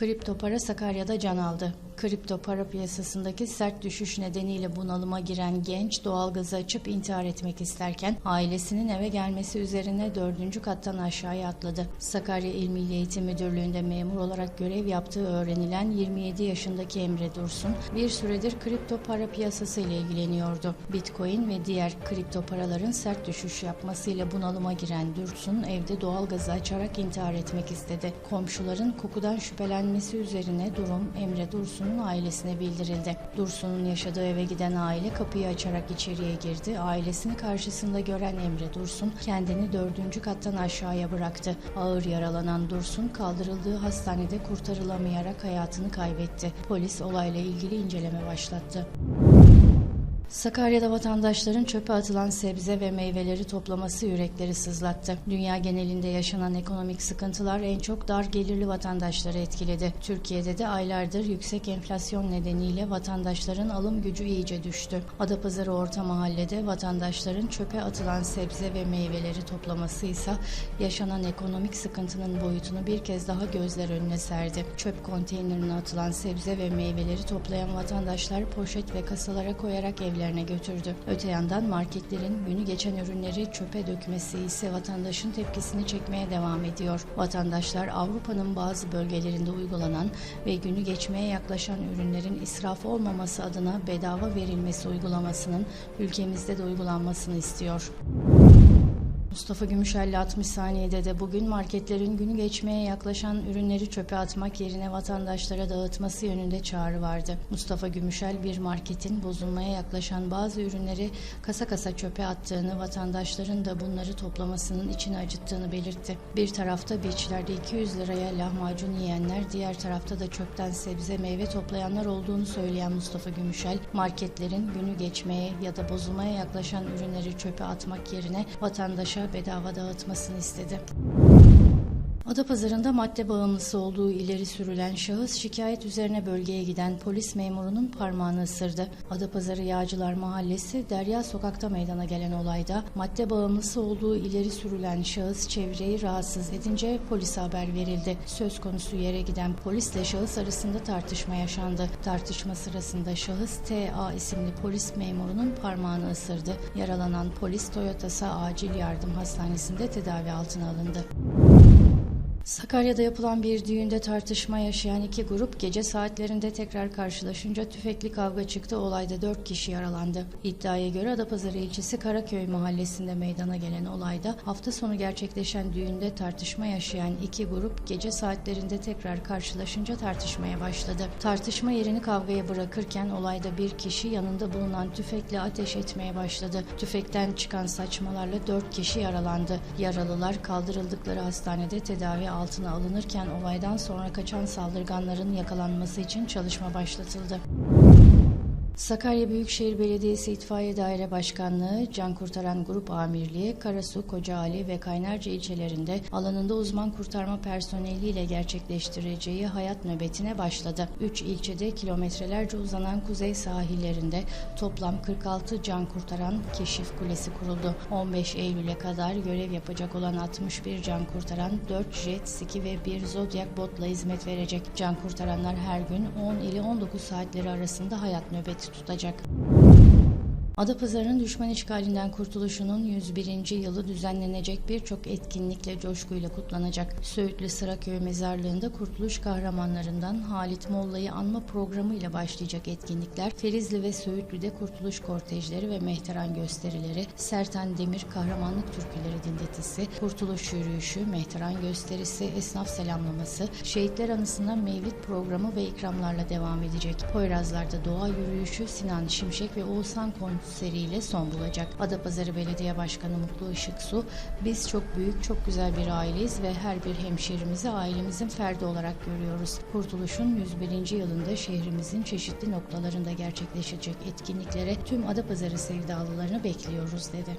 Kripto para Sakarya'da can aldı. Kripto para piyasasındaki sert düşüş nedeniyle bunalıma giren genç doğalgazı açıp intihar etmek isterken ailesinin eve gelmesi üzerine dördüncü kattan aşağıya atladı. Sakarya İl Milli Eğitim Müdürlüğü'nde memur olarak görev yaptığı öğrenilen 27 yaşındaki Emre Dursun bir süredir kripto para piyasası ile ilgileniyordu. Bitcoin ve diğer kripto paraların sert düşüş yapmasıyla bunalıma giren Dursun evde doğalgazı açarak intihar etmek istedi. Komşuların kokudan şüphelenmesi üzerine durum Emre Dursun'un ailesine bildirildi. Dursun'un yaşadığı eve giden aile kapıyı açarak içeriye girdi. Ailesini karşısında gören Emre Dursun kendini dördüncü kattan aşağıya bıraktı. Ağır yaralanan Dursun kaldırıldığı hastanede kurtarılamayarak hayatını kaybetti. Polis olayla ilgili inceleme başlattı. Sakarya'da vatandaşların çöpe atılan sebze ve meyveleri toplaması yürekleri sızlattı. Dünya genelinde yaşanan ekonomik sıkıntılar en çok dar gelirli vatandaşları etkiledi. Türkiye'de de aylardır yüksek enflasyon nedeniyle vatandaşların alım gücü iyice düştü. Adapazarı Orta Mahalle'de vatandaşların çöpe atılan sebze ve meyveleri toplaması ise yaşanan ekonomik sıkıntının boyutunu bir kez daha gözler önüne serdi. Çöp konteynerine atılan sebze ve meyveleri toplayan vatandaşlar poşet ve kasalara koyarak evlerine götürdü. Öte yandan marketlerin günü geçen ürünleri çöpe dökmesi ise vatandaşın tepkisini çekmeye devam ediyor. Vatandaşlar Avrupa'nın bazı bölgelerinde uygulanan ve günü geçmeye yaklaşan ürünlerin israf olmaması adına bedava verilmesi uygulamasının ülkemizde de uygulanmasını istiyor. Mustafa Gümüşelli 60 saniyede de bugün marketlerin günü geçmeye yaklaşan ürünleri çöpe atmak yerine vatandaşlara dağıtması yönünde çağrı vardı. Mustafa Gümüşel bir marketin bozulmaya yaklaşan bazı ürünleri kasa kasa çöpe attığını, vatandaşların da bunları toplamasının içini acıttığını belirtti. Bir tarafta beachlerde 200 liraya lahmacun yiyenler, diğer tarafta da çöpten sebze meyve toplayanlar olduğunu söyleyen Mustafa Gümüşel, marketlerin günü geçmeye ya da bozulmaya yaklaşan ürünleri çöpe atmak yerine vatandaşa bedava dağıtmasını istedi. Adapazarı'nda madde bağımlısı olduğu ileri sürülen şahıs şikayet üzerine bölgeye giden polis memurunun parmağını ısırdı. Adapazarı Yağcılar Mahallesi Derya Sokak'ta meydana gelen olayda madde bağımlısı olduğu ileri sürülen şahıs çevreyi rahatsız edince polise haber verildi. Söz konusu yere giden polisle şahıs arasında tartışma yaşandı. Tartışma sırasında şahıs TA isimli polis memurunun parmağını ısırdı. Yaralanan polis Toyota'sa acil yardım hastanesinde tedavi altına alındı. Sakarya'da yapılan bir düğünde tartışma yaşayan iki grup gece saatlerinde tekrar karşılaşınca tüfekli kavga çıktı. Olayda dört kişi yaralandı. İddiaya göre Adapazarı ilçesi Karaköy mahallesinde meydana gelen olayda hafta sonu gerçekleşen düğünde tartışma yaşayan iki grup gece saatlerinde tekrar karşılaşınca tartışmaya başladı. Tartışma yerini kavgaya bırakırken olayda bir kişi yanında bulunan tüfekle ateş etmeye başladı. Tüfekten çıkan saçmalarla dört kişi yaralandı. Yaralılar kaldırıldıkları hastanede tedavi altına alınırken olaydan sonra kaçan saldırganların yakalanması için çalışma başlatıldı. Sakarya Büyükşehir Belediyesi İtfaiye Daire Başkanlığı, Can Kurtaran Grup Amirliği, Karasu, Kocaali ve Kaynarca ilçelerinde alanında uzman kurtarma personeliyle gerçekleştireceği hayat nöbetine başladı. 3 ilçede kilometrelerce uzanan kuzey sahillerinde toplam 46 can kurtaran keşif kulesi kuruldu. 15 Eylül'e kadar görev yapacak olan 61 can kurtaran 4 jet ski ve 1 Zodiac botla hizmet verecek. Can kurtaranlar her gün 10 ile 19 saatleri arasında hayat nöbeti tutacak. Adapazarı'nın düşman işgalinden kurtuluşunun 101. yılı düzenlenecek birçok etkinlikle coşkuyla kutlanacak. Söğütlü Sıraköy Mezarlığı'nda kurtuluş kahramanlarından Halit Molla'yı anma programıyla başlayacak etkinlikler, Ferizli ve Söğütlü'de kurtuluş kortejleri ve mehteran gösterileri, Sertan Demir kahramanlık türküleri dinletisi, kurtuluş yürüyüşü, mehteran gösterisi, esnaf selamlaması, şehitler anısına mevlid programı ve ikramlarla devam edecek. Poyrazlar'da doğa yürüyüşü, Sinan Şimşek ve Oğuzhan konseriyle son bulacak. Adapazarı Belediye Başkanı Mutlu Işık Su, biz çok büyük, çok güzel bir aileyiz ve her bir hemşehrimizi ailemizin ferdi olarak görüyoruz. Kurtuluş'un 101. yılında şehrimizin çeşitli noktalarında gerçekleşecek etkinliklere tüm Adapazarı sevdalılarını bekliyoruz dedi.